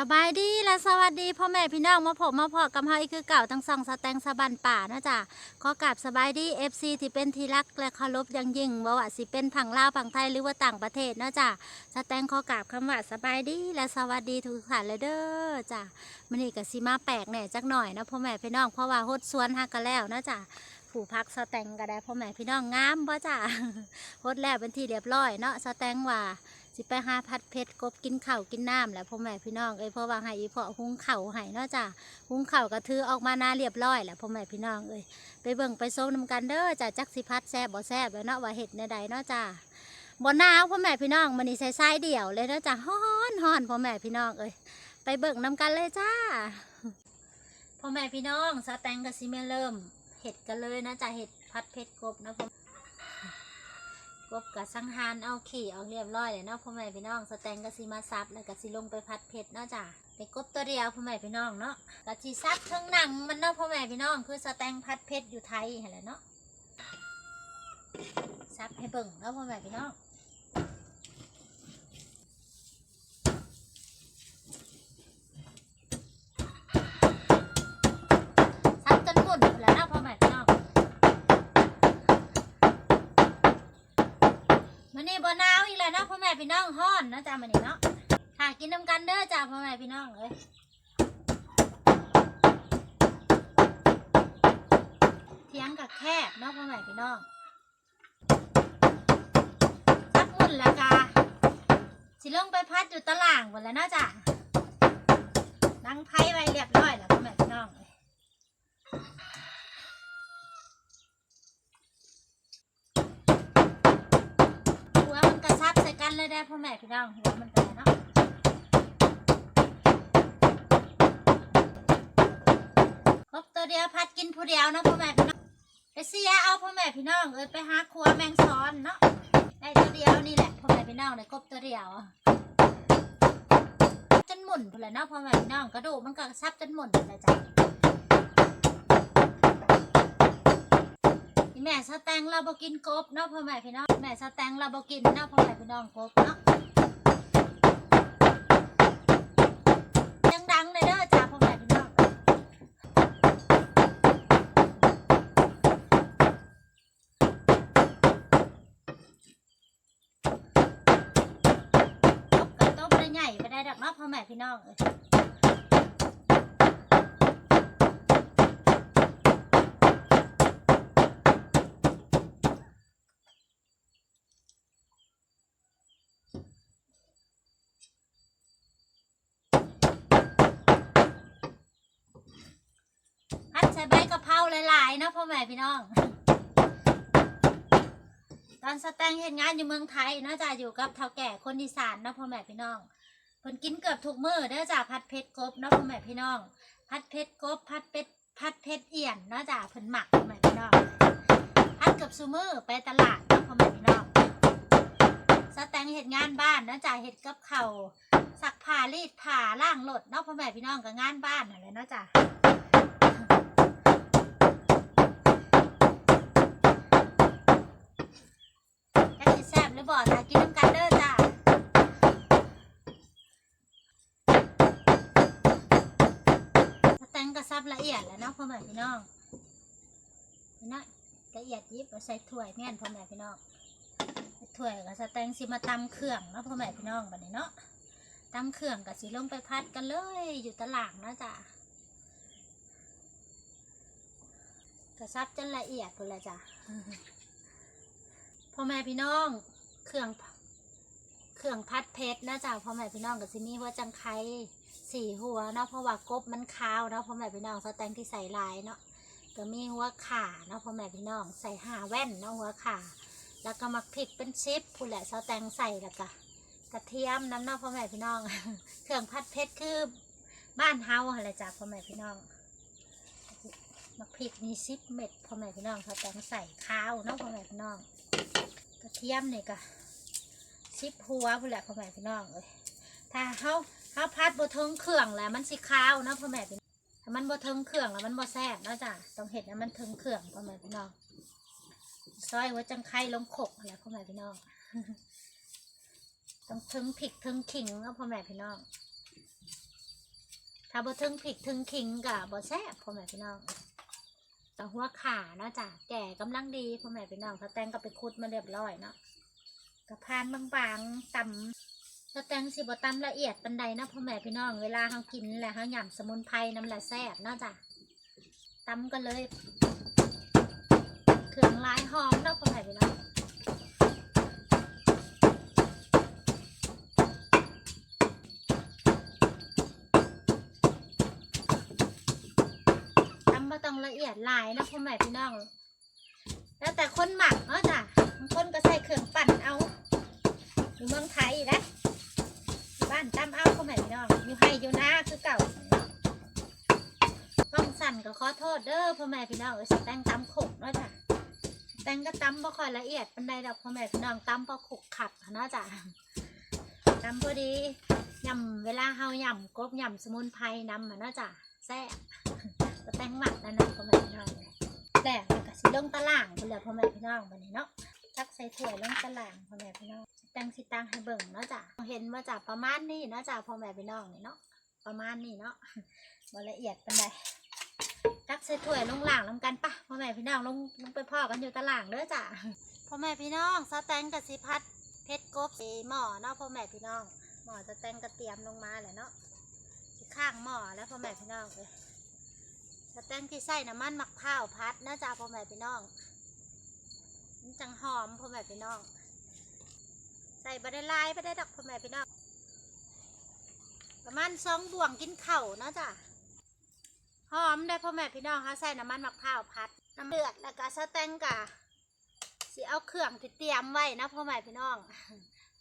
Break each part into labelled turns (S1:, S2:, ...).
S1: สบายดีและสวัสดีพ่อแม่พี่น้องมาพบมาพอกับเฮาอีกคือเก่าทั้งสองสแตงสะบันป่านะจ๊ะขอกราบสบายดี FC ที่เป็นที่รักและเคารพอย่างยิ่งบ่ว่าสิเป็นผังลาวผังไทยหรือว่าต่างประเทศนะจ๊ะสแตงขอกราบคำว่าสบายดีและสวัสดีทุกท่านเลยเด้อจ้ะมื้อนี้ก็สิมาแปลกแหน่จักหน่อยนะพ่อแม่พี่น้องเพราะว่าฮดสวนฮักกันแล้วนะจ๊ะผู้พักสแตงก็ได้พ่อแม่พี่น้องงามบ่จ้ะฮดแล้วเป็นที่เรียบร้อยเนาะสแตงว่า สิไปหาพัดเพชรกบกินเข้ากินน้ำแหละพ่อแม่พี่น้องเอ้ยเพราะว่าให้อีพ่อหุงเข้าให้เนาะจ้ะหุงเข้าวก็ถือออกมาหนาเรียบร้อยแหละพ่อแม่พี่น้องเอ้ยไปเบิ่งไปโซนำกันเด้อจ้ะจักสิพัดแซ่บบ่แซ่บแล้วเนาะว่าเห็ดในใดเนาะจ้ะบ่หนาวพ่อแม่พี่น้องมันนี่ใส่ไส้เดี่ยวเลยเนาะจ้ะฮ้อนฮ้อนพ่อแม่พี่น้องเอ้ยไปเบิ่งนำกันเลยจ้าพ่อแม่พี่น้องสแตงกับซิเมเริ่มเห็ดกันเลยนะจ้ะเห็ดพัดเพชรกบนะพ่อ กบกับสังหารเอาขี่เอาเรียบร้อยเลยเนาะพ่อแม่พี่น้องสแตงก็สิมาซับแล้วก็สิลงไปพัดเพชรเนาะจ้ะไปกบตัวเดียวพ่อแม่พี่น้องเนาะก็สิซับทั้งหนังมันเนาะพ่อแม่พี่น้องคือสแตงพัดเพชรอยู่ไทยหั่นแหละเนาะซับให้เบิ่งเนาะพ่อแม่พี่น้องซับจนหมดแล้วเนาะพ่อแม่พี่น้อง มันนี่บ่หนาวอีกแล้วเนาะ พ่อแม่พี่น้องฮ้อนนะจ้ามันนี่เนาะหากินน้ำกันเด้อจ้าพ่อแม่พี่น้องเอ้ยเทียงกับแคบเนาะพ่อแม่พี่น้องพักมุ่นล้วกาสิลงไปพัดอยู่ตะล่างหมดแล้วเนาะจ้านั่งไพ่ไว้เรียบร้อยแล้วพ่อแม่พี่น้องเอ้ย หัวมันกระซับใส่กันเลย ได้พ่อแม่พี่น้องหัวมันกันเนาะครบตัวเดียวพัดกินผู้เดียวเนาะพ่อแม่พี่น้องไปเสียเอาพ่อแม่พี่น้องเอ้ยไปหาครัวแมงซ้อนเนาะได้ตัวเดียวนี่แหละพ่อแม่พี่น้องได้ครบตัวเดียวจนหมุนพุ่นแหละเนาะพ่อแม่พี่น้องกระดูกมันก็ซับจนหมุนพุ่นแหละจ้ะ แม่สแตงเราบอกินกบเนาะพ่อแม่พี่น้องแม่สแตงเราบอกินเนาะพ่อแม่พี่น้องกบเนาะยังดังเลยเด้อจ้าพ่อแม่พี่น้องกบกับต้มได้ใหญ่ไปได้ดอกเนาะพ่อแม่พี่น้องเอ้ย ใบกะเพราหลายๆนะพ่อแม่พี่น้อง ตอนสแตงเห็นงานอยู่เมืองไทยเนาะจ้ะอยู่กับเฒ่าแก่คนอีสานนะพ่อแม่พี่น้องเพิ่นกินเกือบทุกมื้อเด้อจ้ะพัดเพชรกบนะพ่อแม่พี่น้องพัดเพชรกบพัดเป็ดพัดเพชรเอี่ยนเนาะจ้ะเพิ่นหมักพ่อแม่พี่น้องพัดเกือบซุมื้อไปตลาดนะพ่อแม่พี่น้องสแตงเห็ดงานบ้านเนาะจ้ะเห็ดกับเขาวซักผ้ารีดผ้าล้างรถเนาะพ่อแม่พี่น้องกับงานบ้านนั่นแหละเนาะจ้ะ จักสิแซ่ บอบ่ถ้ากินน้ำกันเด้อจ้าสแตงกระซับละเอียดแล้วเนาะพ่อแม่พี่น้องนี่นะละเอียดยิบเอาใส่ถ้วยแม่นพ่อแม่พี่น้องใส่ถ้วยกับสแตงสิมาตำเครื่องเนาะพ่อแม่พี่น้องบัดนี้เนาะตำเครื่องกับสิลงไปพัดกันเลยอยู่ตลางเนาะจ้ากระซับจนละเอียดคนละจ้ะพ่อแม่พี่น้อง เครื่องเครื่องพัดเพชรนะจ๊ะพ่อแม่พี่น้องกับซิมีหัวจังไคสี่หัวเนาะเพราะว่ากบมันคาวเนาะพ่อแม่พี่น้องสแตงที่ใส่ลายเนาะก็มีหัวขาเนาะพ่อแม่พี่น้องใส่หาแว่นเนาะหัวข่าแล้วก็มักพริกเป็นชิปผู้แหละสแตงใส่แล้วก็กระเทียมน้ำเนาะพ่อแม่พี่น้อง เครื่องพัดเพชรคือบ้านเฮาอะไรจ้ะพ่อแม่พี่น้องมักพริกมีซิปเม็ดพ่อแม่พี่น้องเขาแต่งใส่ข้าวเนาะพ่อแม่พี่น้อง กระเทียมนี่ก็ซิปหัวพู้นแหละพ่อแม่พี่น้องเอ้ยถ้าเขาเขาพัดบะเทิงเครื่องแล้วมันสิข้าวนะพ่อแม่พี่น้องถ้ามันบะเทิงเครื่องแล้วมันบะแซ่บนะจ้ะต้องเห็ดให้มันเทิงเครื่องพ่อแม่พี่น้องซอยหัวจังไข่ลงขกอะไรพ่อแม่พี่น้องต้องเทิงผิกเทิงขิงนะพ่อแม่พี่น้องถ้าบ่ถึงพริกถึงขิงก็บ่แซ่บพ่อแม่พี่น้อง แต่หัวขาเนาะจ้ะแก่กำลังดีพ่อแม่พี่น้องสแตงก็ไปคุดมาเรียบร้อยเนาะกระพานบางๆตำถ้าแตงสิบ่ตำละเอียดปันใดเนาะพ่อแม่พี่น้องเวลาเขากินแหละเขาหย่ำสมุนไพรน้ำละแซ่บเนาะจ้ะตำก็เลยเครื่องลายหอมเนาะพ่อแม่พี่น้อง ทำมาต้องละเอียดหลายนะพ่อแม่พี่น้อง แล้วแต่คนหมักเนาะจ้ะบางคนก็ใส่เครื่องปั่นเอาอยู่เมืองไทยนะบ้านตำเอาพ่อแม่พี่น้องอยู่ให้อยู่นาคือเก่าต้องสั่นก็ขอโทษเด้อพ่อแม่พี่น้องเออสแต่งตำขกเนาะจ้ะแต่งก็ตำบ่ค่อยละเอียดปานใดดอกพ่อแม่พี่น้องตำพอขกขัดเนาะจ้ะตำพอดียำเวลาเฮายำกบยำสมุนไพรนำมาเนาะจ้ะแซ่ ก็แต่งหมักนั่นนะพ่อแม่พี่น้องแต่แล้วก็สิลงตารางไปเลยพ่อแม่พี่น้องบัดนี้เนาะทักใส่ถ้วยลงตารางพ่อแม่พี่น้องแต่งสิตังให้เบิ่งเนาะจ้ะเห็นมาจากประมาณนี้เนาะจ้ะพ่อแม่พี่น้องเนาะประมาณนี้เนาะบละเอียดเปานใดทักใส่ถ้วยลงล่างลงกันปะพ่อแม่พี่น้องลงลงไปพ่อกันอยู่ตารางเด้อจ้ะพ่อแม่พี่น้องสแตงกับสิพัดเพชรกบสีหม้อเนาะพ่อแม่พี่น้องหม้อสแตงก็เตรียมลงมาแหละเนาะข้างหม้อแล้วพ่อแม่พี่น้องเลย สแตงที่ใส่น้ำมันมะพร้าวพัดนะจ๊ะพ่อแม่พี่น้องมันจังหอมพ่อแม่พี่น้อง ใส่บะได้ลายบะได้ดอกพ่อแม่พี่น้อง ประมาณสองบ่วงกินเข่าเนาะจ้ะหอมได้พ่อแม่พี่น้องเขาใส่น้ำมันมะพร้าวพัดน้ำเดือดแล้วก็สแตงกะสิเอาเครื่องที่เตรียมไว้นะพ่อแม่พี่น้อง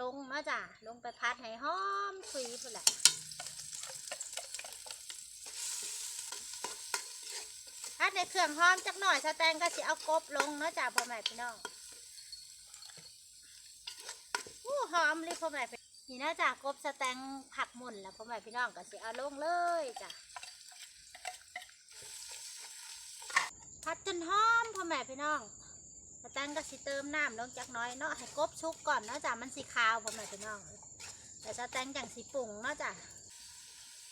S1: ลงเนาะจ้ะลงไปพัดให้หอมคุยพุ่นแหละ ถ้าในเครื่องหอมจักหน่อยสแตงก็สิเอากบลงเนาะจ้าพ่อแม่พี่น้องอู้หอมเลยพ่อแม่พี่นี่เนาะจ้ากบสแตงผักหมุนแล้วพ่อแม่พี่น้องก็สิเอาลงเลยจ้ะผัดจนหอมพ่อแม่พี่น้องสแตงก็สิเติมน้ำลงจักน้อยเนาะให้กบชุกก่อนเนาะจ้ะมันสีขาวพ่อแม่พี่น้องแต่สแตงจังสีปรุงเนาะจ้ะ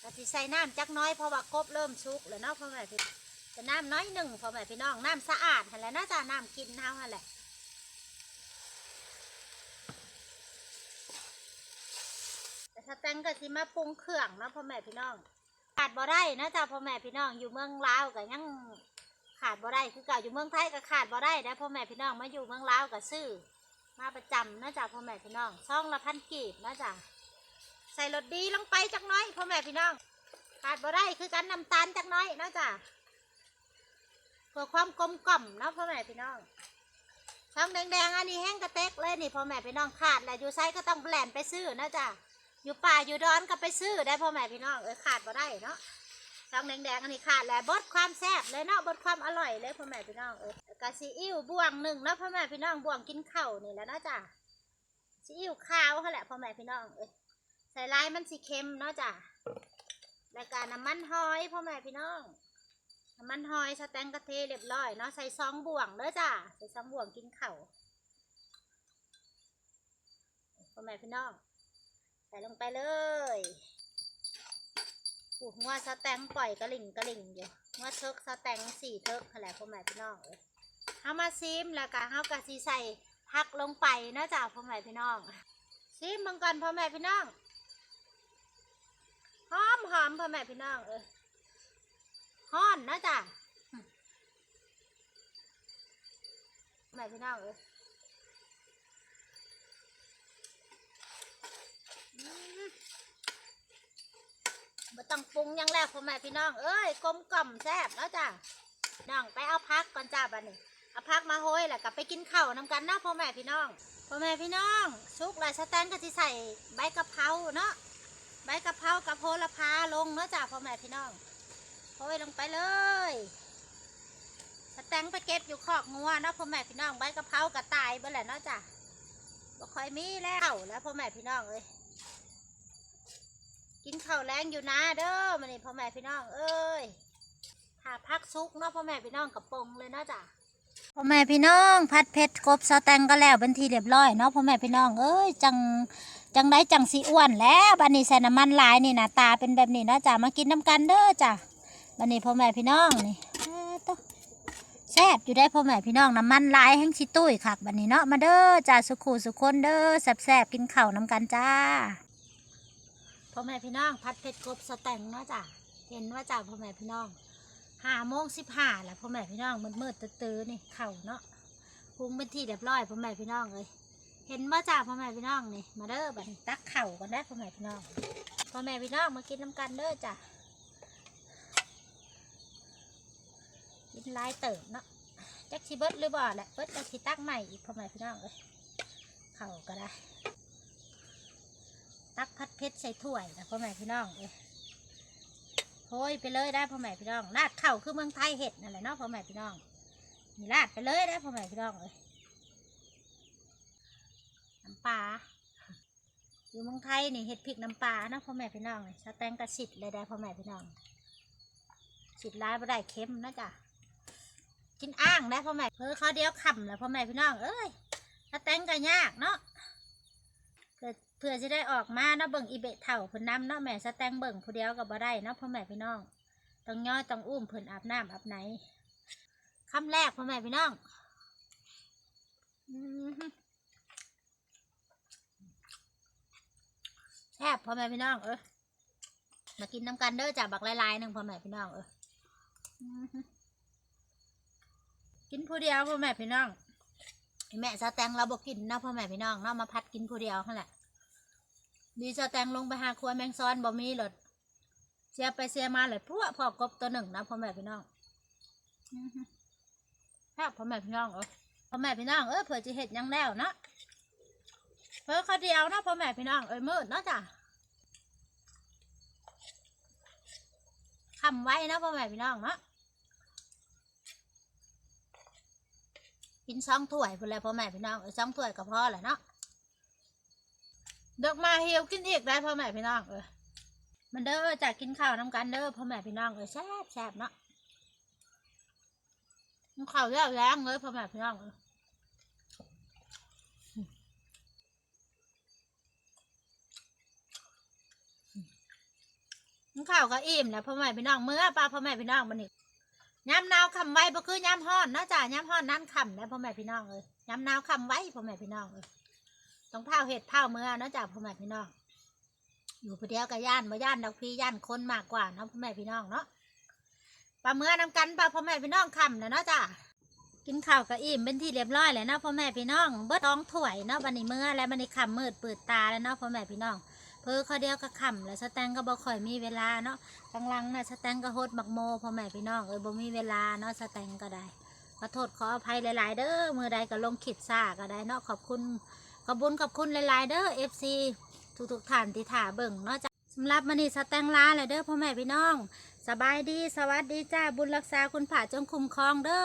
S1: ก็สิใส่น้ำจักน้อยเพราะว่ากบเริ่มชุกแล้วเนาะพ่อแม่พี่ จะน้ำน้อยหนึ่งพ่อแม่พี่น้องน้ำสะอาดหันแหละน่าจะน้ำกินเท่าหันแหละแต่ถ้าแตงก็สิมาปรุงเครื่องนะพ่อแม่พี่น้อง ขาดบ่ได้นะจ๊ะพ่อแม่พี่น้องอยู่เมืองลาวก็ยังขาดบ่ได้คือเก่าอยู่เมืองไทยก็ขาดบ่ได้นะพ่อแม่พี่น้องมาอยู่เมืองลาวก็ซื้อมาประจำนะจ๊ะพ่อแม่พี่น้องช่องละพันกีบนะจ๊ะใส่รสดีลงไปจักน้อยพ่อแม่พี่น้องขาดบ่ได้คือการน้ำตาลจักน้อยนะจ๊ะ พื่อความกลมกล่อมเนาะพ่อแม่พี่น้องช่องแดงๆอันนี้แห้งกระเต็กเลยนี่พ่อแม่พี่น้องขาดแหละอยู่ไซก็ต้องแบลนไปซื้อนะจ๊ะอยู่ป่าอยู่ดอนก็ไปซื้อได้พ่อแม่พี่น้องเออขาดบ่ได้เนาะช่องแดงๆอันนี้ขาดแหละบดความแซ่บเลยเนาะบดความอร่อยเลยพ่อแม่พี่น้องเออกะซีอิ๊วบ่วงหนึ่งเนาะพ่อแม่พี่น้องบ่วงกินข้าวนี่และเนะจ้ะซีอิ๊วขาวเขาแหละพ่อแม่พี่น้องเออใส่ลายมันสีเค็มเนาะจ้ะแล้วก็น้ำมันหอยพ่อแม่พี่น้อง น้ำมันหอยสแตงกะเทเรียบร้อยเนาะใส่ซองบ่วงเด้อจ้าใส่ซองบ่วงกินเข่าพ่อแม่พี่น้อง ใส่ลงไปเลยปูหัวสแตงปล่อยกระหลิ่งกระหลิ่งอยู่หัวเทิกสแตงสี่เทิกอะไรพ่อแม่พี่น้องเอ้ยเอามาซิมแล้วก็เอากะซีใส่ผักลงไปเนาะจ้าพ่อแม่พี่น้องซิมมังกรพ่อแม่พี่น้องหอมหอมพ่อแม่พี่น้องเอ้ย ฮ้อนนะจ๊ะแม่พี่น้องเอ้ยอืมบ่ต้องปรุงยังแล้วพ่อแม่พี่น้อง เอ้ยกลมกล่อมแซ่บแล้วจ้ะน้องไปเอาพักก่อนจ้าบัดนี้เอาพักมาโหยแล้วก็ไปกินข้าวนำกันนะพ่อแม่พี่น้องพ่อแม่พี่น้องชุกลายสแตนก็จะใส่ใบกะเพราเนาะใบกะเพรากับโหระพาลงเนาะจ้ะพ่อแม่พี่น้อง โอ้ยลงไปเลยสแตงไปเก็บอยู่คอกงัวเนาะพ่อแม่พี่น้องใบกะเพรากระต่ายไปแหละเนาะจ้ะบ่ค่อยมีแล้วแล้วพ่อแม่พี่น้องเอ้ยกินข้าวแรงอยู่นะเด้อมันนี่พ่อแม่พี่น้องเอ้ยถ้าพักซุกเนาะพ่อแม่พี่น้องกับปงเลยเนาะจ้ะพ่อแม่พี่น้องพัดเพชรกบสแตงก็แล้วเป็นทีเรียบร้อยเนาะพ่อแม่พี่น้องเอ้ยจังจังได้จังสีอ้วนแล้วบันนี้ใส่น้ำมันลายนี่หนะตาเป็นแบบนี้เนาะจ้ะมากินน้ำกันเด้อจ้ะ บันนี้พ่อแม่พี่น้องนี่อ้าโตแซ่บอยู่ได้พ่อแม่พี่น้องน้ำมันหลายแห้งชิตุ้ยคักบันนี้เนาะมาเด้อจ้ะสุขูสุคนเด้อแซ่บกินข้าวน้ำกันจ้าพ่อแม่พี่น้องพัดเผ็ดกบสแต็งเนาะจ้ะเห็นว่าจ้ะพ่อแม่พี่น้องห้าโมงสิบห้าแหละพ่อแม่พี่น้องมืดๆตื้อๆนี่เข่าเนาะปรุงเป็นที่เรียบร้อยพ่อแม่พี่น้องเลยเห็นว่าจ้าพ่อแม่พี่น้องนี่มาเด้อบันี้ตักเข่ากันได้พ่อแม่พี่น้องพ่อแม่พี่น้องมากินน้ำกันเด้อจ้ะ กินลายเติบเนาะจักชิเบิดหรือบ่แหละเบิดจักชิตักใหม่อีกพ่อแม่พี่น้องเลยเข่าก็ได้ ตักพัดเพชรใส่ถ้วยนะพ่อแม่พี่น้องเลยโอยไปเลยได้พ่อแม่พี่น้องราดเข่าคือเมืองไทยเห็ดนั่นแหละเนาะพ่อแม่พี่น้องนี่ราดไปเลยได้พ่อแม่พี่น้องเลยน้ำปลาอยู่เมืองไทยนี่เห็ดพริกน้ำปลาเนาะพ่อแม่พี่น้องนี่สแตงกระสิดเลยได้พ่อแม่พี่น้องสิดร้ายบ่ได้เค็มนะจ๊ะ กินอ่างได้พ่อแม่เออเขาเดียวขำแล้วพ่อแม่พี่น้องเอ้ยสแตงก็ยากเนาะเพื่อเพื่อจะได้ออกมาเนาะเบิ่งอีเบะเถ่าเพิ่นน้ำเนาะแม่สแตงเบิ่งผู้เดียวก็บ่ได้เนาะพ่อแม่พี่น้องต้องย่อต้องอุ้มเพิ่นอาบน้ำอาบไหนคำแรกพ่อแม่พี่น้องอือหือแซ่บพ่อแม่พี่น้องเออมากินน้ำกันเด้อจ้ะบักลายๆหนึ่งพ่อแม่พี่น้องเออ กินผู้เดียวพ่อแม่พี่น้องแม่สแตงเราบอกกินนะพ่อแม่พี่น้องเนาะมาพัดกินผู้เดียวนั่นแหละดีสแตงลงไปหาครัวแมงซอนบ่มีหลดเสียไปเสียมาเลยพวกพอกบตัวหนึ่งนะพ่อแม่พี่น้องอื้อหือแซ่บพ่อแม่พี่น้องเออพ่อแม่พี่น้องเออเผื่อจะเห็ดยังแล้วเนาะเพิ่เขาเดียวนะพ่อแม่พี่น้องเอ้ยมืดเนาะจ้ะคำไว้นะพ่อแม่พี่น้องเนาะ กินสองถ้วยพุ่นแหละพ่อแม่พี่น้องเอ้ยสองถ้วยก็พอแหละเนาะเด็กมาเฮียวกินอีกได้พ่อแม่พี่น้องเอ้ยมันเด้อจากกินข้าวน้ำกันเด้อพ่อแม่พี่น้องเอ้ยแซ่บแซ่บเนาะมันข้าวแล้วแรงเลยพ่อแม่พี่น้องเอ้ยมันข้าวก็อิ่มแล้วพ่อแม่พี่น้องเมื่อป้าพ่อแม่พี่น้องมันนี่ ย้ำหนาวคำไว้บ่คือย้ำฮ้อนเนาะจ้ะย้ำฮ้อนนั่นคำแล้วพ่อแม่พี่น้องเลยย้ำหนาวคำไว้พ่อแม่พี่น้องเลยต้องเผาเห็ดเผาเมื่อเนาะจ้ะพ่อแม่พี่น้อง อยู่ผู้เดียวกับย่านบ่ย่านดอกพี่ย่านคนมากกว่าเนาะพ่อแม่พี่น้องเนาะปลาเมื่อนำกันปลาพ่อแม่พี่น้องคำแล้วเนาะจ้ะกินข้าวก็อิ่มเป็นที่เรียบร้อยแล้วเนาะพ่อแม่พี่น้องเบิดท้องถ้วยเนาะบันนี้เมื่อแล้วบันนี้คำมืดเปิดตาแล้วเนาะพ่อแม่พี่น้อง เพอเขาเดียวก็ค่ำแล้วสแตงก็บ่ค่อยมีเวลาเนาะกลางลังนะสแตงก็โฮดบักโมพ่อแม่พี่น้องเอ้ยบ่มีเวลาเนาะสแตงก็ได้ขอโทษขออภัยหลาย ๆ เด้อมือใดก็ลงขิดซ่าก็ได้เนาะขอบคุณขอบุญขอบคุณหลาย ๆ เด้อ FC ทุกๆท่านที่ถ่าเบิ่งเนาะจ้ะสำหรับมื้อนี้สแตงลาเลยเด้อพ่อแม่พี่น้อง สบายดีสวัสดีจ้าบุญรักษาคุณผ่าจงคุ้มครองเด้อ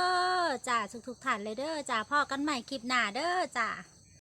S1: จ้าทุกๆท่านเลยเด้อจ้าพ่อกันใหม่คลิปหน้าเด้อจ้า